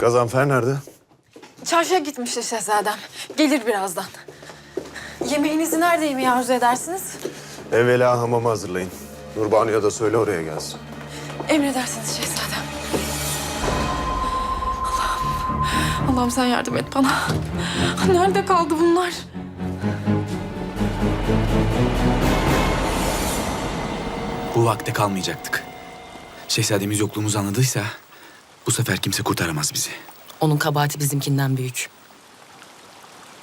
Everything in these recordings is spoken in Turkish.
Gazanfer nerede? Çarşıya gitmişti şehzadem. Gelir birazdan. Yemeğinizi nerede yemeği arzu edersiniz? Evvela hamamı hazırlayın. Nurbanu'ya da söyle oraya gelsin. Emredersiniz şehzadem. Allah'ım, Allah'ım sen yardım et bana. Nerede kaldı bunlar? Bu vakte kalmayacaktık. Şehzademiz yokluğumuzu anladıysa bu sefer kimse kurtaramaz bizi. Onun kabahati bizimkinden büyük.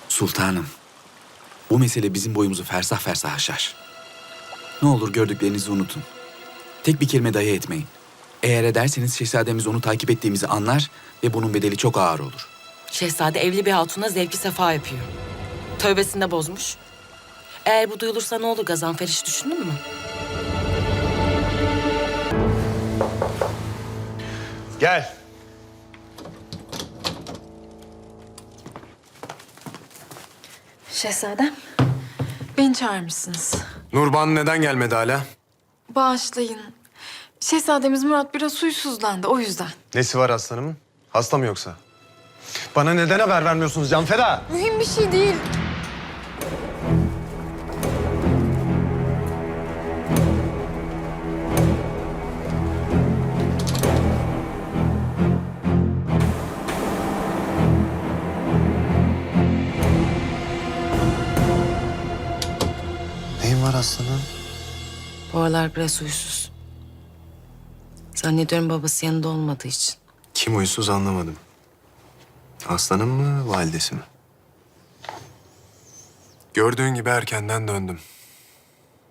Sultanım, bu mesele bizim boyumuzu fersah fersah aşar. Ne olur gördüklerinizi unutun. Tek bir kelime dahi etmeyin. Eğer ederseniz şehzademiz onu takip ettiğimizi anlar ve bunun bedeli çok ağır olur. Şehzade evli bir hatuna zevki sefa yapıyor. Tövbesini de bozmuş. Eğer bu duyulursa ne olur Gazanfer hiç düşündün mü? Gel. Şehzadem, beni çağırmışsınız. Nurbanu neden gelmedi hala? Bağışlayın. Şehzademiz Murat biraz huysuzlandı o yüzden. Nesi var aslanımın? Hasta mı yoksa? Bana neden haber vermiyorsunuz Canfeda? Mühim bir şey değil. Var aslanım? Bu aralar biraz huysuz. Zannediyorum babası yanında olmadığı için. Kim uysuz anlamadım. Aslanım mı, validesi mi? Gördüğün gibi erkenden döndüm.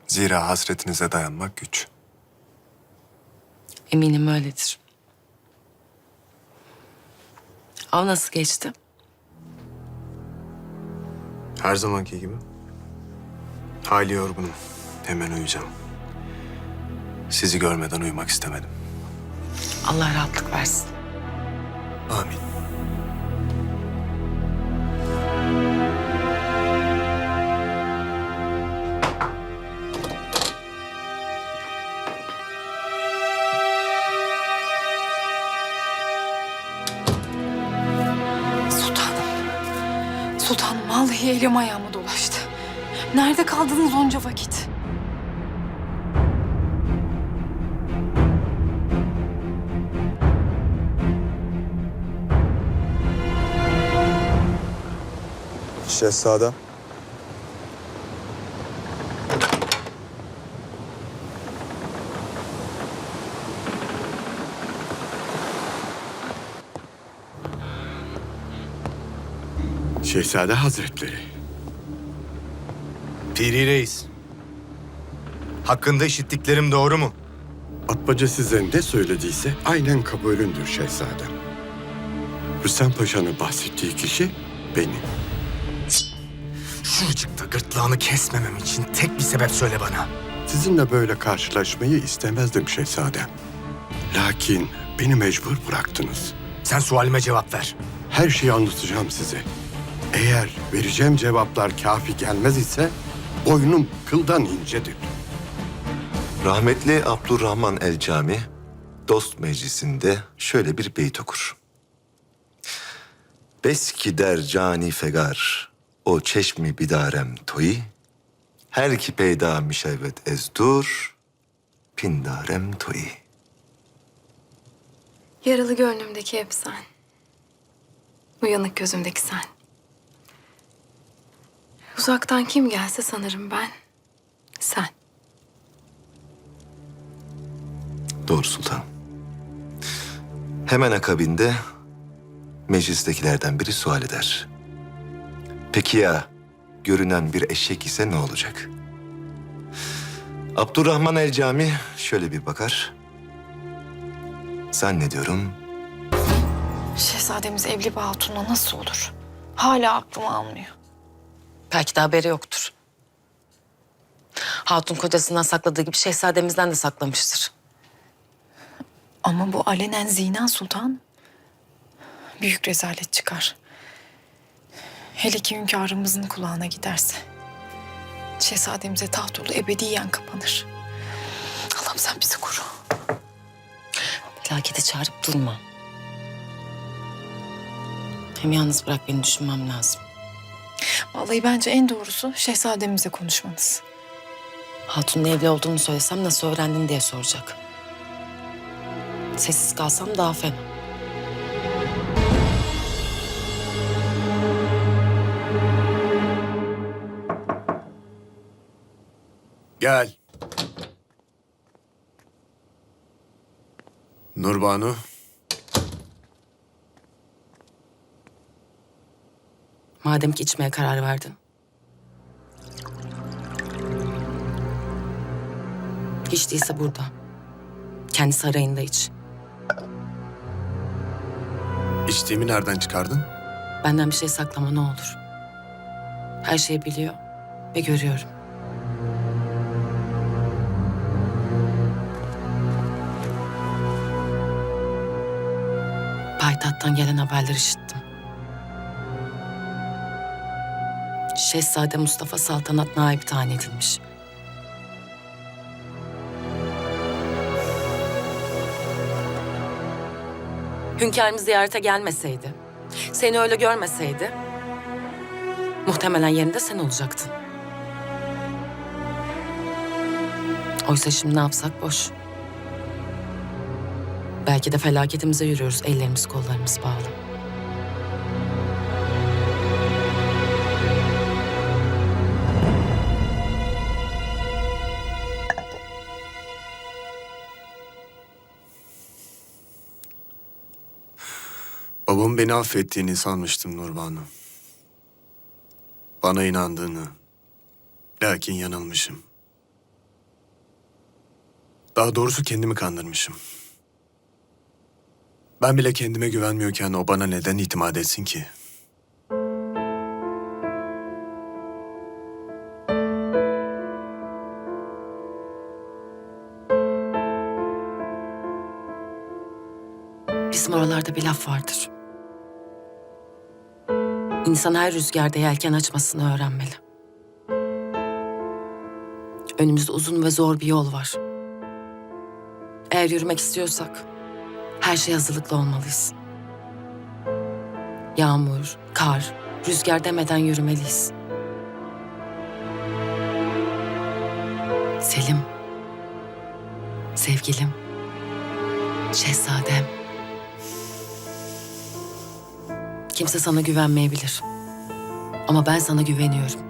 Zira hasretinize dayanmak güç. Eminim öyledir. Av nasıl geçti? Her zamanki gibi. Hali yorgunum. Hemen uyuyacağım. Sizi görmeden uyumak istemedim. Allah rahatlık versin. Amin. Sultanım. Sultanım vallahi elim ayağıma dolaştı. Nerede kaldınız onca vakit? Şehzadem. Şehzade Hazretleri. Piri Reis. Hakkında işittiklerim doğru mu? Atmaca size ne söylediyse aynen kabulündür şehzadem. Rüstem Paşa'nın bahsettiği kişi benim. Şuracıkta gırtlağını kesmemem için tek bir sebep söyle bana. Sizinle böyle karşılaşmayı istemezdim şehzadem. Lakin beni mecbur bıraktınız. Sen sualime cevap ver. Her şeyi anlatacağım size. Eğer vereceğim cevaplar kafi gelmez ise boynum kıldan incedir. Rahmetli Abdurrahman el Cami dost meclisinde şöyle bir beyt okur. Beski der cani fegar o çeşmi bidarem toyi her ki peyda mişevet ezdur pindarem toyi. Yaralı gönlümdeki hep sen. Uyanık gözümdeki sen. Uzaktan kim gelse sanırım ben. Sen. Doğru sultan. Hemen akabinde meclistekilerden biri sual eder. Peki ya görünen bir eşek ise ne olacak? Abdurrahman el Cami şöyle bir bakar. Zannediyorum Şehzademiz evli bir hatunla nasıl olur? Hala aklım almıyor. Belki de haberi yoktur. Hatun kocasından sakladığı gibi şehzademizden de saklamıştır. Ama bu alenen zina sultan. Büyük rezalet çıkar. Hele ki hünkârımızın kulağına giderse. Şehzademize taht yolu ebediyen kapanır. Allah'ım sen bizi koru. Felaketi çağırıp durma. Hem yalnız bırak beni düşünmem lazım. Vallahi bence en doğrusu şehzademizle konuşmanız. Hatun'un evli olduğunu söylesem nasıl öğrendin diye soracak. Sessiz kalsam daha fena. Gel. Nurbanu. Madem ki içmeye karar verdin. Hiç değilse burada. Kendi sarayında iç. İçtiğimi nereden çıkardın? Benden bir şey saklama ne olur. Her şeyi biliyor ve görüyorum. Payitahttan gelen haberleri işittim. Şehzade Mustafa saltanat naib tayin edilmiş. Hünkârımız ziyarete gelmeseydi, seni öyle görmeseydi, muhtemelen yerinde sen olacaktın. Oysa şimdi ne yapsak boş. Belki de felaketimize yürüyoruz, ellerimiz kollarımız bağlı. Beni affettiğini sanmıştım Nurbanu. Bana inandığını. Lakin yanılmışım. Daha doğrusu kendimi kandırmışım. Ben bile kendime güvenmiyorken o bana neden itimat etsin ki? Bizim oralarda bir laf vardır. İnsan her rüzgarda yelken açmasını öğrenmeli. Önümüzde uzun ve zor bir yol var. Eğer yürümek istiyorsak her şey hazırlıklı olmalıyız. Yağmur, kar, rüzgar demeden yürümeliyiz. Selim, sevgilim, şehzadem. Kimse sana güvenmeyebilir. Ama ben sana güveniyorum.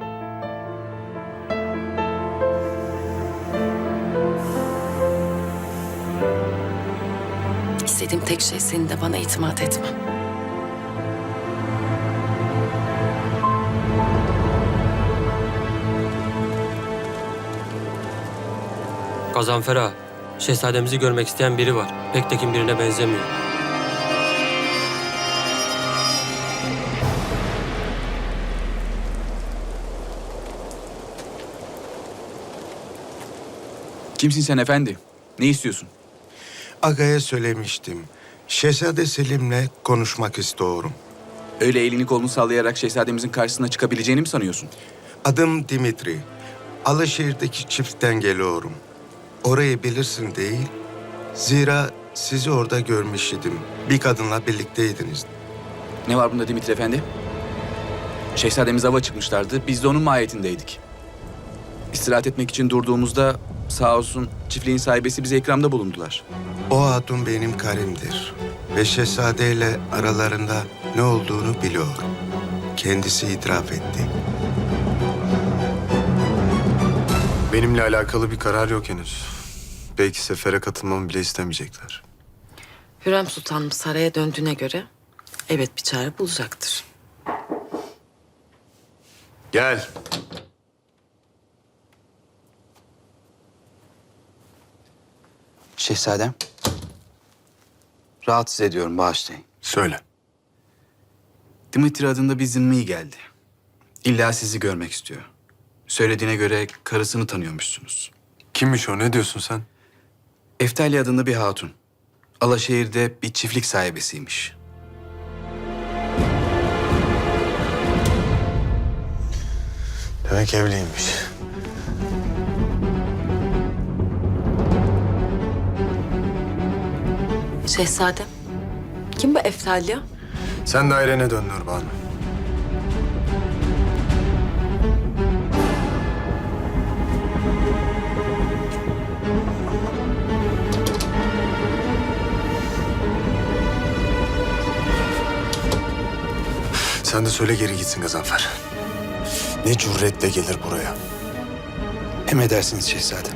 İstediğim tek şey senin de bana itimat etmen. Gazanfer şehzademizi görmek isteyen biri var. Pek tekin birine benzemiyor. Kimsin sen efendi? Ne istiyorsun? Aga'ya söylemiştim. Şehzade Selim'le konuşmak istiyorum. Öyle elini kolunu sallayarak şehzademizin karşısına çıkabileceğini mi sanıyorsun? Adım Dimitri. Alaşehir'deki çiftten geliyorum. Orayı bilirsin değil. Zira sizi orada görmüş idim. Bir kadınla birlikteydiniz. Ne var bunda Dimitri Efendi? Şehzademiz hava çıkmışlardı. Biz de onun mahiyetindeydik. İstirahat etmek için durduğumuzda sağ olsun çiftliğin sahibesi bize ikramda bulundular. O hatun benim karimdir. Ve şehzadeyle aralarında ne olduğunu biliyorum. Kendisi itiraf etti. Benimle alakalı bir karar yok henüz. Belki sefere katılmamı bile istemeyecekler. Hürrem Sultanım saraya döndüğüne göre evet bir çare bulacaktır. Gel. Şehzadem. Rahatsız ediyorum bağışlayın. Söyle. Dimitri adında bir zimmi geldi. İlla sizi görmek istiyor. Söylediğine göre karısını tanıyormuşsunuz. Kimmiş o? Ne diyorsun sen? Eftali adında bir hatun. Alaşehir'de bir çiftlik sahibesiymiş. Demek evliymiş. Şehzadem, kim bu Eftalya? Sen dairene dön Nurbanu. Sen de söyle geri gitsin Gazanfer. Ne cüretle gelir buraya. Emredersiniz şehzadem.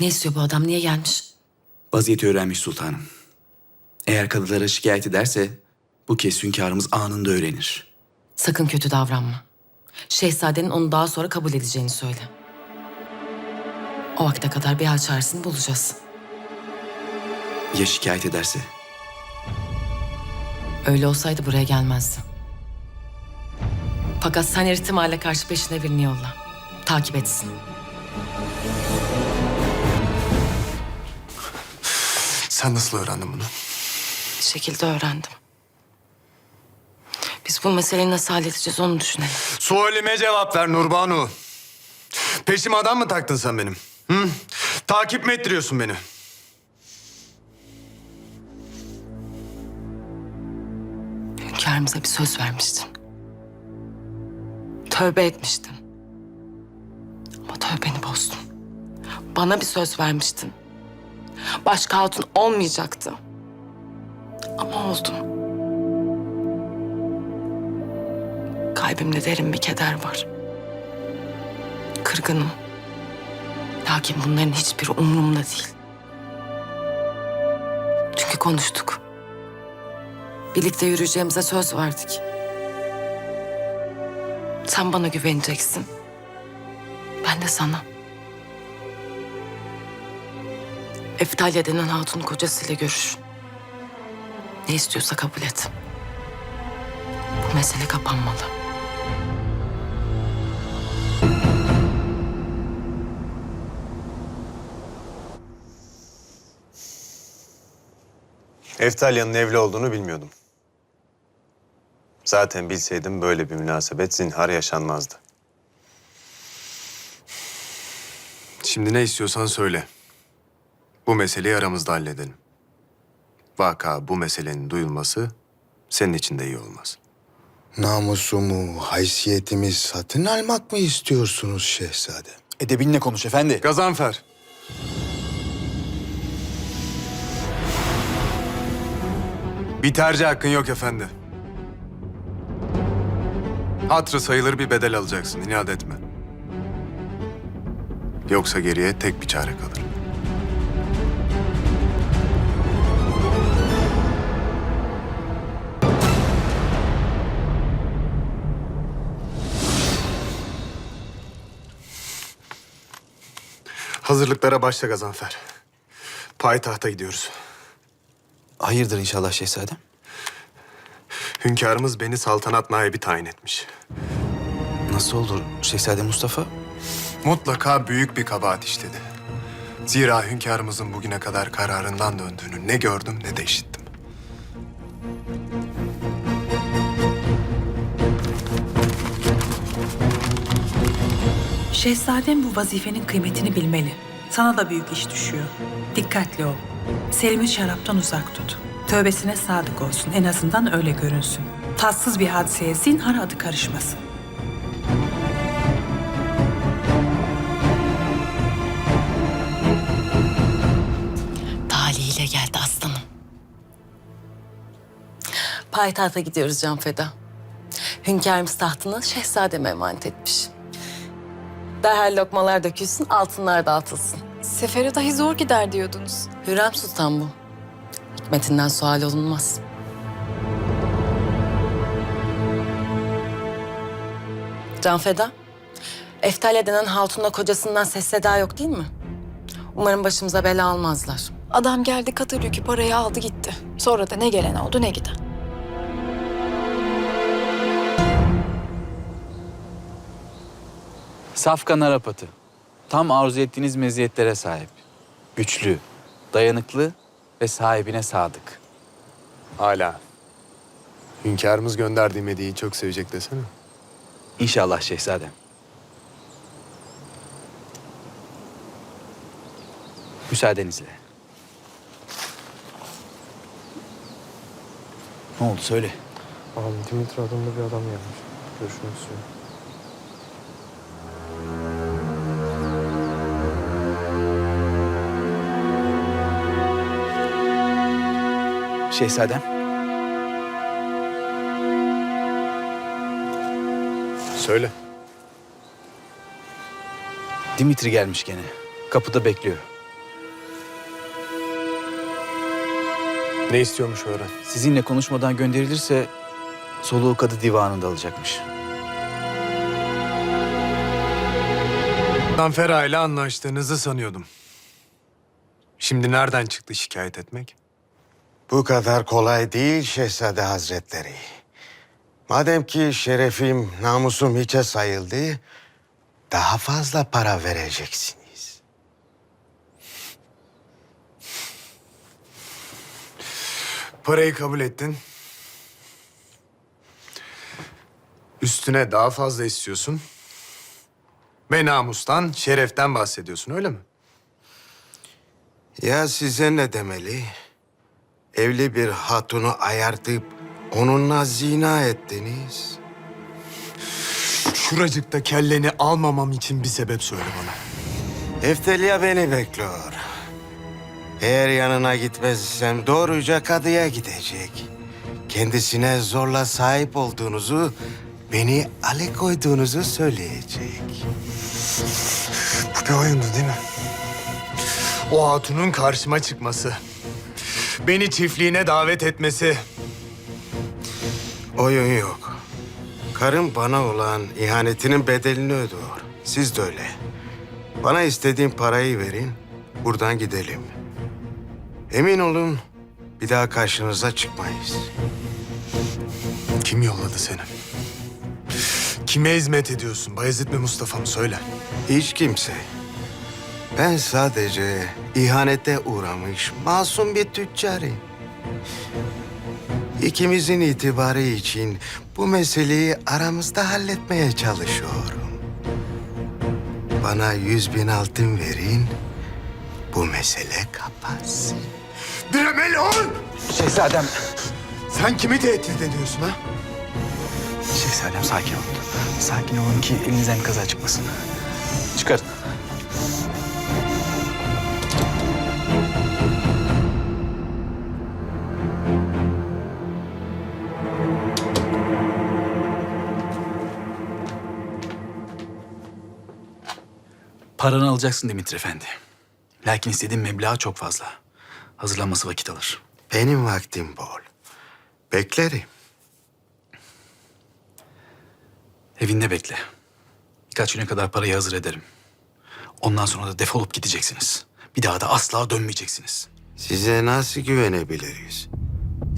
Ne istiyor bu adam? Niye gelmiş? Vaziyeti öğrenmiş sultanım. Eğer kadılara şikayet ederse bu kez hünkârımız anında öğrenir. Sakın kötü davranma. Şehzadenin onu daha sonra kabul edeceğini söyle. O vakte kadar bir hal çaresini bulacağız. Ya şikayet ederse? Öyle olsaydı buraya gelmezdi. Fakat sen her ihtimalle karşı peşine birini yolla. Takip etsin. Sen nasıl öğrendin bunu? Şekilde öğrendim. Biz bu meseleyi nasıl halledeceğiz onu düşünelim. Sualime cevap ver Nurbanu. Peşime adam mı taktın sen benim? Hı? Takip mi ettiriyorsun beni? Hünkârımıza bir söz vermiştin. Tövbe etmiştin. Ama tövbeni bozdun. Bana bir söz vermiştin. Başka hatun olmayacaktı. Ama oldu. Kalbimde derin bir keder var. Kırgınım. Lakin bunların hiçbiri umurumda değil. Çünkü konuştuk. Birlikte yürüyeceğimize söz verdik. Sen bana güveneceksin. Ben de sana. Eftalya denen hatun kocasıyla görüş. Ne istiyorsa kabul et. Bu mesele kapanmalı. Eftalya'nın evli olduğunu bilmiyordum. Zaten bilseydim böyle bir münasebet zinhar yaşanmazdı. Şimdi ne istiyorsan söyle. Bu meseleyi aramızda halledelim. Vaka bu meselenin duyulması senin için de iyi olmaz. Namusumu, haysiyetimi satın almak mı istiyorsunuz şehzadem? Edebinle konuş efendi. Gazanfer. Bir tercih hakkın yok efendi. Hatrı sayılır bir bedel alacaksın, inat etme. Yoksa geriye tek bir çare kalır. Hazırlıklara başla Gazanfer. Payitahta gidiyoruz. Hayırdır inşallah şehzadem? Hünkârımız beni saltanat naibi tayin etmiş. Nasıl olur şehzade Mustafa? Mutlaka büyük bir kabahat işledi. Zira hünkârımızın bugüne kadar kararından döndüğünü ne gördüm ne de işittim. Şehzadem bu vazifenin kıymetini bilmeli. Sana da büyük iş düşüyor. Dikkatli ol. Selim'i şaraptan uzak tut. Tövbesine sadık olsun. En azından öyle görünsün. Tatsız bir hadiseye zinhar adı karışmasın. Talihiyle geldi aslanım. Payitahta gidiyoruz Can Feda. Hünkârımız tahtını şehzademe emanet etmiş. Derhal lokmalar dökülsün, altınlar dağıtılsın. Sefere dahi zor gider diyordunuz. Hürrem Sultan bu. Hikmetinden sual olunmaz. Can Feda, Eftalya denen hatunla kocasından ses seda yok değil mi? Umarım başımıza bela almazlar. Adam geldi katır yükü parayı aldı gitti. Sonra da ne gelen oldu ne giden. Safkan Arap atı. Tam arzu ettiğiniz meziyetlere sahip. Güçlü, dayanıklı ve sahibine sadık. Hala. Hünkârımız gönderdiğim hediyeyi çok sevecek desene. İnşallah şehzadem. Müsaadenizle. Ne oldu söyle. Abi Dimitri adında bir adam gelmiş. Görüşmek istiyorum. Şehzadem. Söyle. Dimitri gelmiş gene. Kapıda bekliyor. Ne istiyormuş öğren. Sizinle konuşmadan gönderilirse soluğu kadı divanında alacakmış. Zanfera ile anlaştığınızı sanıyordum. Şimdi nereden çıktı şikayet etmek? Bu kadar kolay değil Şehzade Hazretleri. Madem ki şerefim, namusum hiçe sayıldı, daha fazla para vereceksiniz. Parayı kabul ettin. Üstüne daha fazla istiyorsun. Ve namustan, şereften bahsediyorsun öyle mi? Ya size ne demeli? Evli bir hatunu ayartıp onunla zina ettiniz. Şuracıkta kelleni almamam için bir sebep söyle bana. Eftelya beni bekliyor. Eğer yanına gitmezsem doğruca kadıya gidecek. Kendisine zorla sahip olduğunuzu, beni alıkoyduğunuzu söyleyecek. Bu bir oyundu değil mi? O hatunun karşıma çıkması. Beni çiftliğine davet etmesi. Oyun yok. Karım bana olan ihanetinin bedelini ödüyor. Siz de öyle. Bana istediğim parayı verin, buradan gidelim. Emin olun, bir daha karşınıza çıkmayız. Kim yolladı seni? Kime hizmet ediyorsun? Bayezid mi Mustafa mı? Söyle. Hiç kimse. Ben sadece ihanete uğramış masum bir tüccarım. İkimizin itibarı için bu meseleyi aramızda halletmeye çalışıyorum. Bana yüz bin altın verin, bu mesele kapansın. Dremelon! Şehzadem. Sen kimi tehdit ediyorsun ha? Şehzadem sakin olun. Sakin olun ki elinizden kaza çıkmasın. Paranı alacaksın Dimitri Efendi. Lakin istediğin meblağ çok fazla. Hazırlanması vakit alır. Benim vaktim bol. Beklerim. Evinde bekle. Birkaç güne kadar parayı hazır ederim. Ondan sonra da defolup gideceksiniz. Bir daha da asla dönmeyeceksiniz. Size nasıl güvenebiliriz?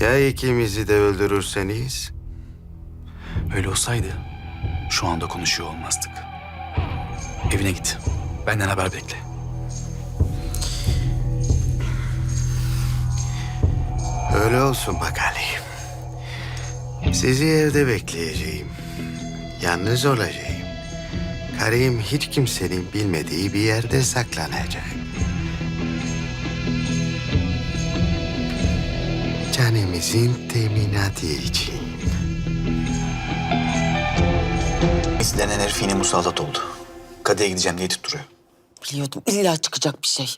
Ya ikimizi de öldürürseniz? Öyle olsaydı şu anda konuşuyor olmazdık. Evine git. Benden haber bekle. Öyle olsun bakalım. Sizi evde bekleyeceğim. Yalnız olacağım. Karım hiç kimsenin bilmediği bir yerde saklanacak. Canımızın teminatı için. İstenen herif yine musallat oldu. Kadıya gideceğim diye tutturuyor. Biliyordum illa çıkacak bir şey.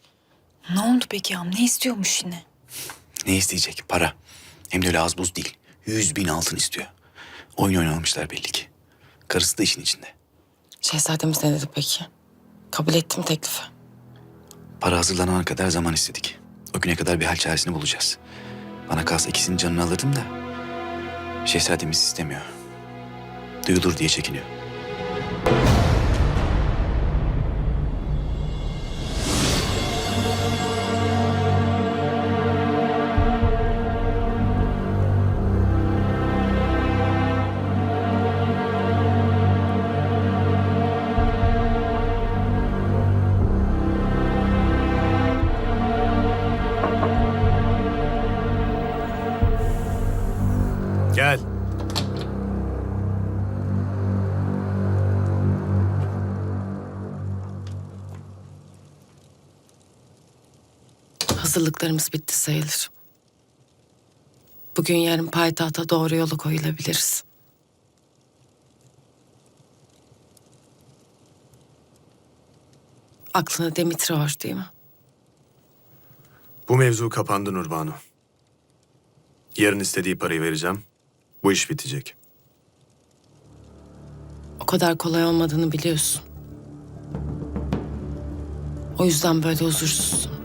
Ne oldu peki ağam? Ne istiyormuş yine? Ne isteyecek? Para. Hem de öyle az buz değil. Yüz bin altın istiyor. Oyun oynamışlar belli ki. Karısı da işin içinde. Şehzademiz ne dedi peki? Kabul ettim teklifi. Para hazırlanana kadar zaman istedik. O güne kadar bir hal çaresini bulacağız. Bana kalsa ikisinin canını alırdım da... ...şehzademiz istemiyor. Duyulur diye çekiniyor. Hazırlıklarımız bitti sayılır. Bugün yarın payitahta doğru yola koyulabiliriz. Aklına Dimitri var değil mi? Bu mevzu kapandı Nurbanu. Yarın istediği parayı vereceğim. Bu iş bitecek. O kadar kolay olmadığını biliyorsun. O yüzden böyle huzursuzsun.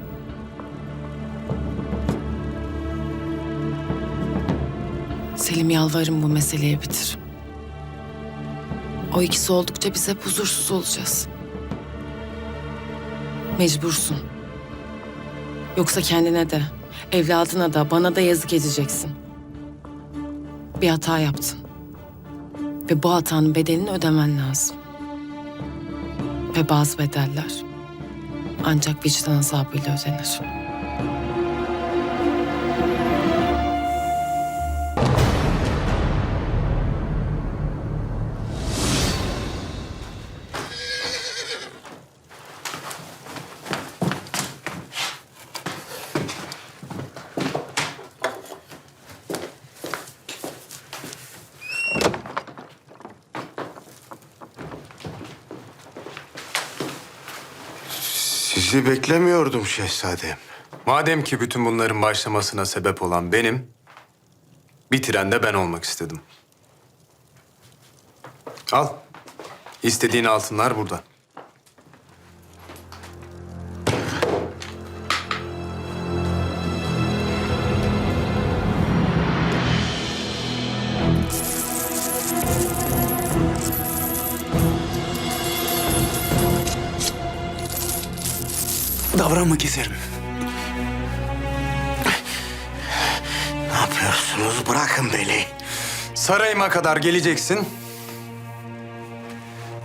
Selim yalvarırım bu meseleyi bitir. O ikisi oldukça biz hep huzursuz olacağız. Mecbursun. Yoksa kendine de, evladına da, bana da yazık edeceksin. Bir hata yaptın. Ve bu hatanın bedelini ödemen lazım. Ve bazı bedeller ancak vicdan azabıyla ödenir. Sizi beklemiyordum şehzadem. Madem ki bütün bunların başlamasına sebep olan benim, bitiren de ben olmak istedim. Al. İstediğin altınlar burada. Yapıyorsunuz? Bırakın beni. Sarayıma kadar geleceksin.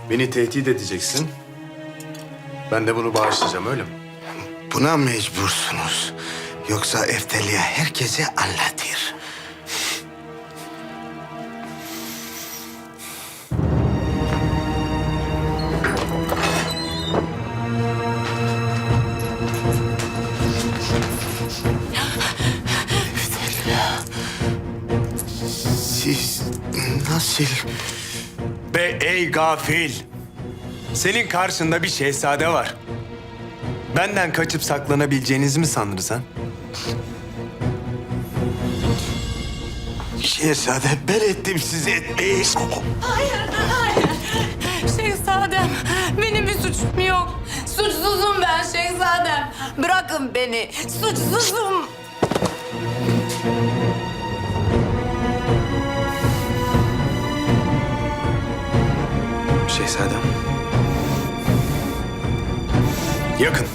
Beni tehdit edeceksin. Ben de bunu bağışlayacağım öyle mi? Buna mecbursunuz. Yoksa Efteliya herkese anlatır. Nasıl... Be ey gafil! Senin karşında bir şehzade var. Benden kaçıp saklanabileceğinizi mi sandın sen? Şehzade ben ettim sizi etmeyi. Şehzadem, benim bir suçum yok. Suçsuzum ben şehzadem. Bırakın beni, suçsuzum. Şehzadem. Yakın.